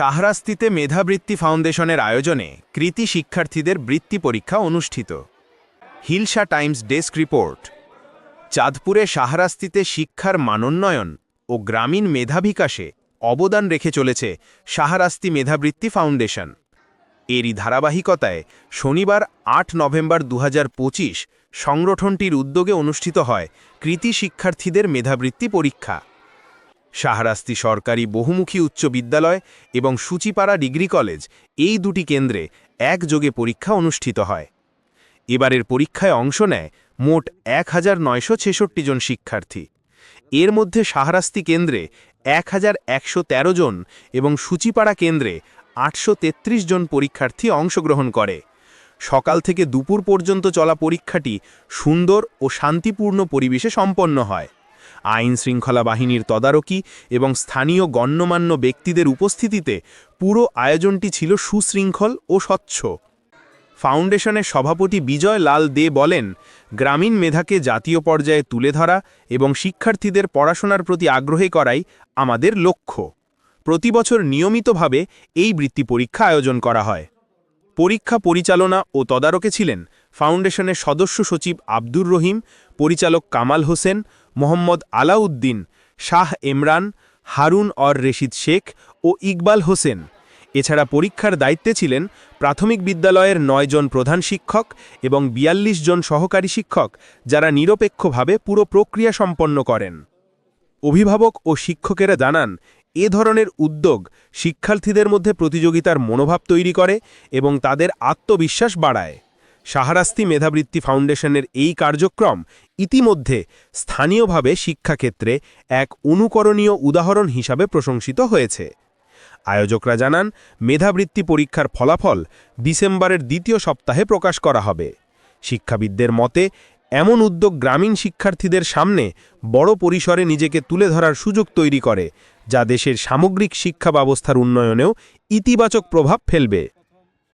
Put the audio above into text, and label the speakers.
Speaker 1: শাহরাস্তিতে মেধাবৃত্তি ফাউন্ডেশনের আয়োজনে কৃতি শিক্ষার্থীদের বৃত্তি পরীক্ষা অনুষ্ঠিত। Hilsa times desk report. চাঁদপুরে শাহরাস্তিতে শিক্ষার মানোন্নয়ন ও গ্রামীণ মেধা বিকাশে অবদান রেখে চলেছে শাহরাস্তি মেধাবৃত্তি ফাউন্ডেশন। এরই ধারাবাহিকতায় শনিবার আট নভেম্বর দু হাজার পঁচিশ সংগঠনটির উদ্যোগে অনুষ্ঠিত হয় কৃতি শিক্ষার্থীদের মেধাবৃত্তি পরীক্ষা। শাহরাস্তি সরকারি বহুমুখী উচ্চ বিদ্যালয় এবং সূচিপাড়া ডিগ্রি কলেজ এই দুটি কেন্দ্রে একযোগে পরীক্ষা অনুষ্ঠিত হয়। এবারের পরীক্ষায় অংশ নেয় মোট এক হাজার নয়শো ছেষট্টি জন শিক্ষার্থী। এর মধ্যে শাহরাস্তি কেন্দ্রে এক হাজার একশো তেরো জন এবং সূচিপাড়া কেন্দ্রে আটশো তেত্রিশ জন পরীক্ষার্থী অংশগ্রহণ করে। সকাল থেকে দুপুর পর্যন্ত চলা পরীক্ষাটি সুন্দর ও শান্তিপূর্ণ পরিবেশে সম্পন্ন হয়। আইন শৃঙ্খলা বাহিনীর তদারকি এবং স্থানীয় গণ্যমান্য ব্যক্তিদের উপস্থিতিতে পুরো আয়োজনটি ছিল সুশৃঙ্খল ও স্বচ্ছ। ফাউন্ডেশনের সভাপতি বিজয় লাল দে বলেন, গ্রামীণ মেধাকে জাতীয় পর্যায়ে তুলে ধরা এবং শিক্ষার্থীদের পড়াশোনার প্রতি আগ্রহী করাই আমাদের লক্ষ্য। প্রতি বছর নিয়মিতভাবে এই বৃত্তি পরীক্ষা আয়োজন করা হয়। পরীক্ষা পরিচালনা ও তদারকে ছিলেন ফাউন্ডেশনের সদস্য সচিব আব্দুর রহিম, পরিচালক কামাল হোসেন মোহাম্মদ আলাউদ্দিন, শাহ এমরান হারুন অর রেশিদ শেখ ও ইকবাল হোসেন। এছাড়া পরীক্ষার দায়িত্বে ছিলেন প্রাথমিক বিদ্যালয়ের নয়জন প্রধান শিক্ষক এবং ৪২ জন সহকারী শিক্ষক, যারা নিরপেক্ষভাবে পুরো প্রক্রিয়া সম্পন্ন করেন। অভিভাবক ও শিক্ষকেরা জানান, এ ধরনের উদ্যোগ শিক্ষার্থীদের মধ্যে প্রতিযোগিতার মনোভাব তৈরি করে এবং তাদের আত্মবিশ্বাস বাড়ায়। সাহারাস্তি মেধাবৃত্তি ফাউন্ডেশনের এই কার্যক্রম ইতিমধ্যে স্থানীয়ভাবে শিক্ষাক্ষেত্রে এক অনুকরণীয় উদাহরণ হিসাবে প্রশংসিত হয়েছে। আয়োজকরা জানান, মেধাবৃত্তি পরীক্ষার ফলাফল ডিসেম্বরের দ্বিতীয় সপ্তাহে প্রকাশ করা হবে। শিক্ষাবিদদের মতে, এমন উদ্যোগ গ্রামীণ শিক্ষার্থীদের সামনে বড় পরিসরে নিজেকে তুলে ধরার সুযোগ তৈরি করে, যা দেশের সামগ্রিক শিক্ষা ব্যবস্থার উন্নয়নেও ইতিবাচক প্রভাব ফেলবে।